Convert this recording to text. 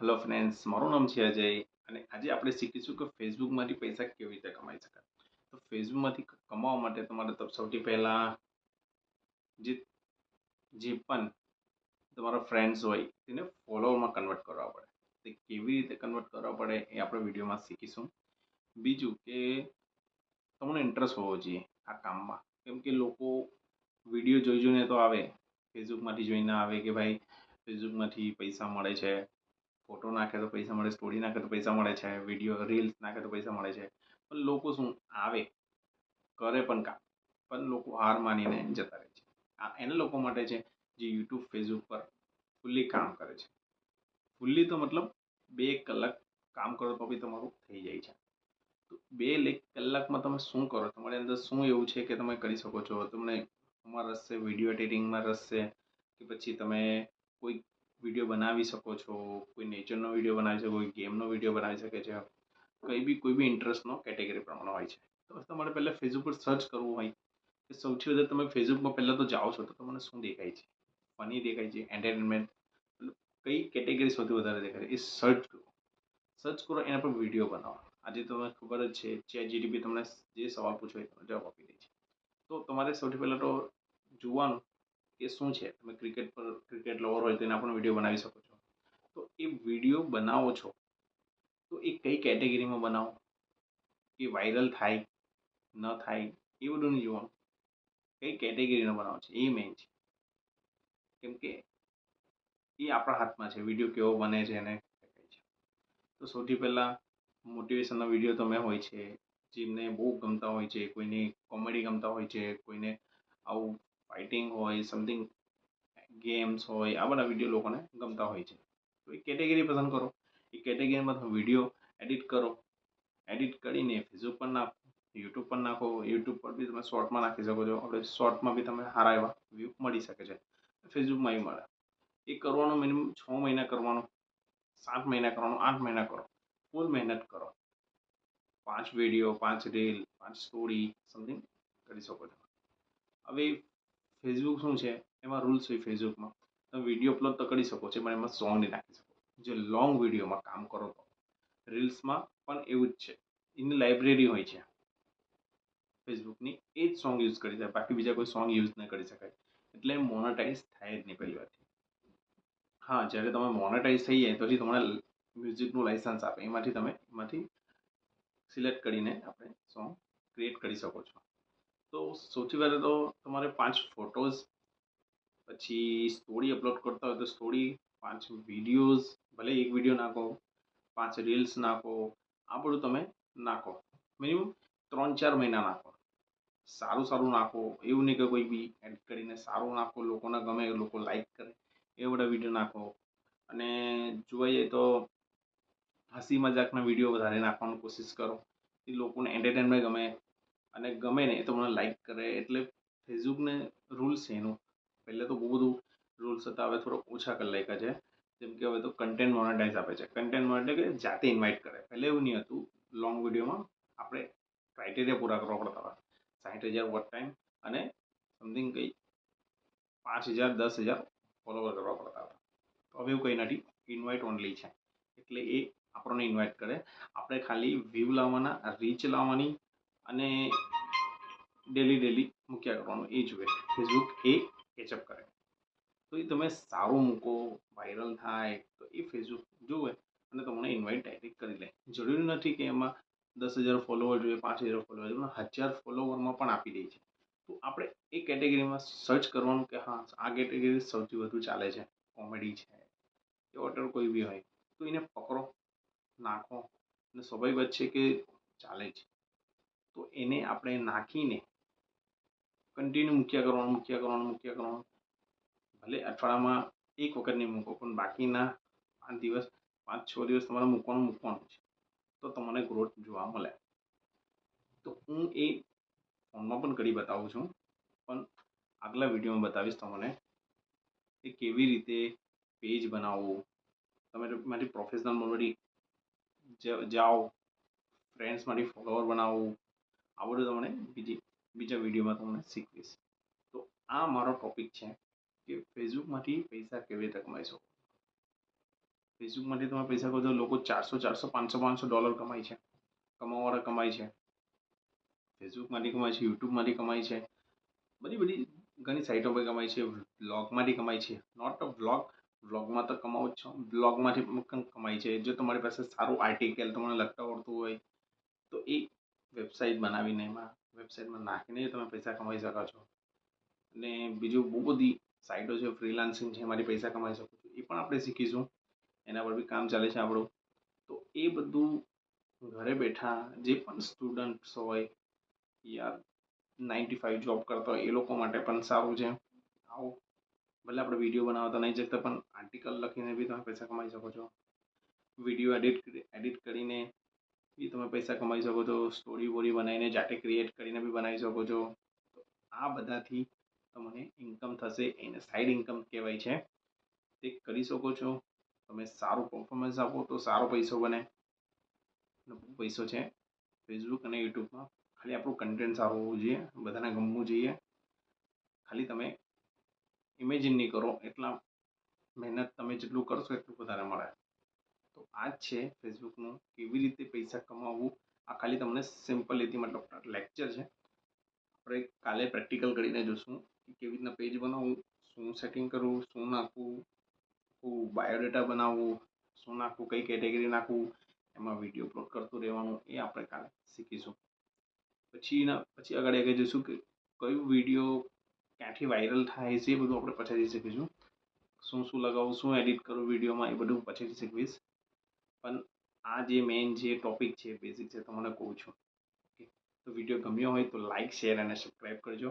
Hello friends મારું નામ છે અજય અને આજે આપણે શીખીશું કે ફેસબુકમાંથી પૈસા કેવી રીતે કમાઈ શકાય. તો ફેસબુકમાંથી કમાવા માટે તમારે સૌથી પહેલાં જે જે પણ તમારા ફ્રેન્ડ્સ હોય તેને ફોલોવરમાં કન્વર્ટ કરવા પડે. તે કેવી રીતે કન્વર્ટ કરવા પડે એ આપણે વિડીયોમાં શીખીશું. બીજું કે તમને ઇન્ટરેસ્ટ હોવો જોઈએ આ કામમાં. કેમ કે લોકો વીડિયો જોઈ જોઈને તો આવે, ફેસબુકમાંથી જોઈને આવે કે ભાઈ ફેસબુકમાંથી પૈસા મળે છે. ફોટો નાખે તો પૈસા મળે સ્ટોરી નાખે તો પૈસા મળે છે વીડિયો રીલ્સ નાખે તો પૈસા મળે છે. પણ લોકો શું આવે? કરે પણ કામ. પણ લોકો હાર માનીને જતા રહે છે. આ એને લોકો માટે છે જે યુટ્યુબ ફેસબુક પર ફૂલ્લી કામ કરે છે. ફૂલ્લી તો મતલબ બે કલાક કામ કરો તો બી તમારું થઈ જાય છે. તો બે કલાકમાં તમે શું કરો? તમારી અંદર શું એવું છે કે તમે કરી શકો છો? તમને તમારા રસ છે વીડિયો એડિટિંગમાં રસ છે, કે પછી તમે કોઈ વીડિયો બનાવી શકો છો, કોઈ નેચરનો વીડિયો બનાવી શકો, કોઈ ગેમનો વીડિયો બનાવી શકે છે, કંઈ બી, કોઈ બી ઇન્ટરેસ્ટનો કેટેગરી પ્રમાણે હોય છે. તો તમારે પહેલાં ફેસબુક પર સર્ચ કરવું હોય, કે સૌથી વધારે તમે ફેસબુકમાં પહેલાં તો જાઓ છો, તો તમને શું દેખાય છે? ફની દેખાય છે એન્ટરટેનમેન્ટ કઈ કેટેગરી સૌથી વધારે દેખાય છે? એ સર્ચ કરો. સર્ચ કરો, એના પર વીડિયો બનાવો. આજે તમને ખબર જ છે ચેટ જીટીપી તમને જે સવાલ પૂછો એ જવાબ આપી દે છે. તો તમારે સૌથી પહેલાં તો જોવાનું કે શું છે? તમે ક્રિકેટ પર ક્રિકેટ લવર હોય તેના પણ વીડિયો બનાવી શકો છો. તો એ વીડિયો બનાવો છો, તો એ કઈ કેટેગરીમાં બનાવો? એ વાયરલ થાય, ન થાય, એ બધું નહીં જોવાનું. કઈ કેટેગરીનો બનાવો છે? એ મેઇન છે. કેમ કે એ આપણા હાથમાં છે. વીડિયો કેવો બને છે એને છે. તો સૌથી પહેલાં મોટિવેશનના વીડિયો તમે હોય છે. જેમને બહુ ગમતા હોય છે, કોઈને કોમેડી ગમતા હોય છે, કોઈને આવું ફાઇટિંગ હોય સમથિંગ ગેમ્સ હોય, આ બધા વીડિયો લોકોને ગમતા હોય છે. તો એ કેટેગરી પસંદ કરો. એ કેટેગરીમાં તમે વીડિયો એડિટ કરો. એડિટ કરીને ફેસબુક પર નાખો યુટ્યુબ પર નાખો. યુટ્યુબ પર બી તમે શોર્ટમાં નાખી શકો છો. આપણે શોર્ટમાં બી તમે સારા એવા વ્યૂ મળી શકે છે. ફેસબુકમાં બી મળે. એ કરવાનું મિનિમમ છ મહિના કરવાનું, સાત મહિના કરવાનું, આઠ મહિના કરો. ફૂલ મહેનત કરો. પાંચ વીડિયો પાંચ રીલ પાંચ સ્ટોરી સમથિંગ કરી શકો છો. હવે ફેસબુક શું છે? એમાં રૂલ્સ હોય ફેસબુકમાં. તમે વીડિયો અપલોડ તો કરી શકો છો, પણ એમાં સોંગ નહીં નાખી શકો. જે લોંગ વિડીયોમાં કામ કરો તો. રીલ્સમાં પણ એવું જ છે. એની લાઇબ્રેરી હોય છે. ફેસબુકની એ જ સોંગ યુઝ કરી શકાય. બાકી બીજા કોઈ સોંગ યુઝ ન કરી શકાય. એટલે મોનેટાઇઝ થાય જ નહીં પહેલી વાત હા, જ્યારે તમે મોનેટાઈઝ થઈ જાય પછી તમને મ્યુઝિકનું લાઇસન્સ આપે. એમાંથી તમે, એમાંથી સિલેક્ટ કરીને આપણે સોંગ ક્રિએટ કરી શકો છો. તો સૌથી પહેલાં તો તમારે પાંચ ફોટોઝ પછી સ્ટોરી અપલોડ કરતા હોય તો સ્ટોરી પાંચ વિડીયોઝ ભલે એક વીડિયો નાખો, પાંચ રીલ્સ નાખો, આ બધું તમે નાખો. મિનિમમ ત્રણ ચાર મહિના નાખો. સારું સારું નાખો, એવું નહીં કે કોઈ બી એડ કરીને સારું નાખો, લોકોને ગમે લોકો લાઈક કરે, એ બધા વીડિયો નાખો. અને જઈએ તો હસી મજાકના વીડિયો વધારે નાખવાની કોશિશ કરો. એ લોકોને એન્ટરટેનમેન્ટ ગમે. અને ગમે ને, એ તો મને લાઈક કરે. એટલે ફેસબુકને રૂલ્સ છે એનું. પહેલાં તો બહુ બધું રૂલ્સ હતા, હવે થોડો ઓછા કરી નાખ્યા છે. જેમ કે હવે તો કન્ટેન્ટ મોનેટાઇઝ આપે છે. કન્ટેન્ટ મોનેટ કે જાતે ઇન્વાઇટ કરે. પહેલાં એવું નહીં હતું. લોંગ વિડીયોમાં આપણે ક્રાઇટેરિયા પૂરા કરવા પડતા હતા. સાઠ હજાર વોટ ટાઈમ અને સમથિંગ કંઈ પાંચ હજાર, દસ હજાર ફોલોવર કરવા પડતા હતા. તો હવે એવું કંઈ નથી. ઇન્વાઇટ ઓનલી છે. એટલે એ આપણને ઇન્વાઇટ કરે. આપણે ખાલી વ્યૂ લાવવાના રીચ લાવવાની અને ડેલી ડેલી મૂક્યા કરવાનું. એ જુએ. ફેસબુક એ કેચઅપ કરે. તો એ તમે સારું મૂકો વાયરલ થાય, તો એ ફેસબુક જુએ અને તમને ઇન્વાઇટ ડાયરેક્ટ કરી લે. જરૂરી નથી કે એમાં દસ હજાર ફોલોવર જોઈએ, પાંચ હજાર ફોલોવર જોઈએ હજાર ફોલોવરમાં પણ આપી દે છે. તો આપણે એ કેટેગરીમાં સર્ચ કરવાનું કે હા, આ કેટેગરી સૌથી વધુ ચાલે છે. કોમેડી છે કે ઓટર કોઈ બી હોય. તો એને પકડો, નાખો. અને સ્વાભાવિક વાત છે કે ચાલે છે તો એને આપણે નાખીને કન્ટિન્યુ મૂક્યા કરવાનું મૂક્યા કરવાનું મૂક્યા કરવાનું. ભલે અઠવાડિયામાં એક વખત નહીં મૂકો, પણ બાકીના પાંચ દિવસ, પાંચ છ દિવસ તમારે મૂકવાનું મૂકવાનું છે. તો તમને ગ્રોથ જોવા મળે. તો હું એ ફોનમાં પણ કરી બતાવું છું, પણ આગલા વિડીયોમાં બતાવીશ તમને એ કેવી રીતે પેજ બનાવવું. તમે મારી પ્રોફેશનલ મોડથી જાઓ ફ્રેન્ડ્સ માટે ફોલોવર બનાવવું આ બધું તમને બીજી, બીજા વિડીયોમાં તમને શીખવીશ. તો આ મારો ટોપિક છે કે ફેસબુકમાંથી પૈસા કેવી રીતે કમાઈ શકો? ફેસબુકમાંથી તમે પૈસા કહો લોકો ચારસો ચારસો, પાંચસો પાંચસો ડોલર કમાય છે. કમાવાવાળા કમાય છે. ફેસબુકમાંથી કમાય છે, યુટ્યુબમાંથી કમાય છે. બધી બધી ઘણી સાઇટો પર કમાય છે. બ્લોગમાંથી કમાય છે. નોટ અ બ્લોગ બ્લોગમાં તો કમાવો જ છો. બ્લોગમાંથી કમાય છે. જો તમારી પાસે સારું આર્ટિકલ તમને લખતા આવડતું હોય, તો એ વેબસાઇટ બનાવીને એમાં, વેબસાઇટમાં નાખીને તમે પૈસા કમાઈ શકો છો. અને બીજું બહુ બધી સાઇટો છે, ફ્રીલાન્સિંગ છે, એમાંથી પૈસા કમાઈ શકો છો. એ પણ આપણે શીખીશું. એના પર બી કામ ચાલે છે આપણું. તો એ બધું ઘરે બેઠા જે પણ સ્ટુડન્ટ્સ હોય યાર નાઇન્ટી ફાઇવ જોબ કરતા હોય, એ લોકો માટે પણ સારું છે. આવો. ભલે આપણે વીડિયો બનાવતા નહીં જતા, પણ આર્ટિકલ લખીને બી તમે પૈસા કમાઈ શકો છો. વીડિયો એડિટ એડિટ કરીને બી તમે પૈસા કમાઈ શકો છો સ્ટોરી બોરી બનાવીને જાતે ક્રિએટ કરીને બી બનાવી શકો છો. તો આ બધાથી તમને ઇન્કમ થશે એને સાઈડ ઇન્કમ કહેવાય છે. તે કરી શકો છો. તમે સારું પરફોર્મન્સ આપો તો સારો પૈસો બને. પૈસો છે. ફેસબુક અને યુટ્યુબમાં ખાલી આપણું કન્ટેન્ટ સારું હોવું જોઈએ, બધાને ગમવું જોઈએ. ખાલી તમે ઇમેજિન નહીં કરો, એટલા મહેનત તમે જેટલું કરશો એટલું વધારે મળે. તો આ જ છે ફેસબુકનું કેવી રીતે પૈસા કમાવવું? આ ખાલી તમને સિમ્પલ રીતે મતલબ લેક્ચર છે. આપણે કાલે પ્રેક્ટિકલ કરીને જોશું કે કેવી રીતના પેજ બનાવવું, શું સેટિંગ કરવું, શું નાખવું, શું બાયોડેટા બનાવવું, શું નાખવું, કઈ કેટેગરી નાખવું, એમાં વીડિયો અપલોડ કરતું રહેવાનું, એ આપણે કાલે શીખીશું. પછીના પછી આગળ આગળ જઈશું કે કયું વીડિયો ક્યાંથી વાયરલ થાય છે એ બધું આપણે પછીથી શીખીશું. શું શું લગાવવું શું એડિટ કરવું વિડીયોમાં એ બધું પછીથી શીખવીશ. પણ આ જે મેઇન જે ટોપિક છે બેઝિક છે તમને કહું છું. ઓકે તો વીડિયો ગમ્યો હોય તો લાઇક શેર અને સબસ્ક્રાઈબ કરજો.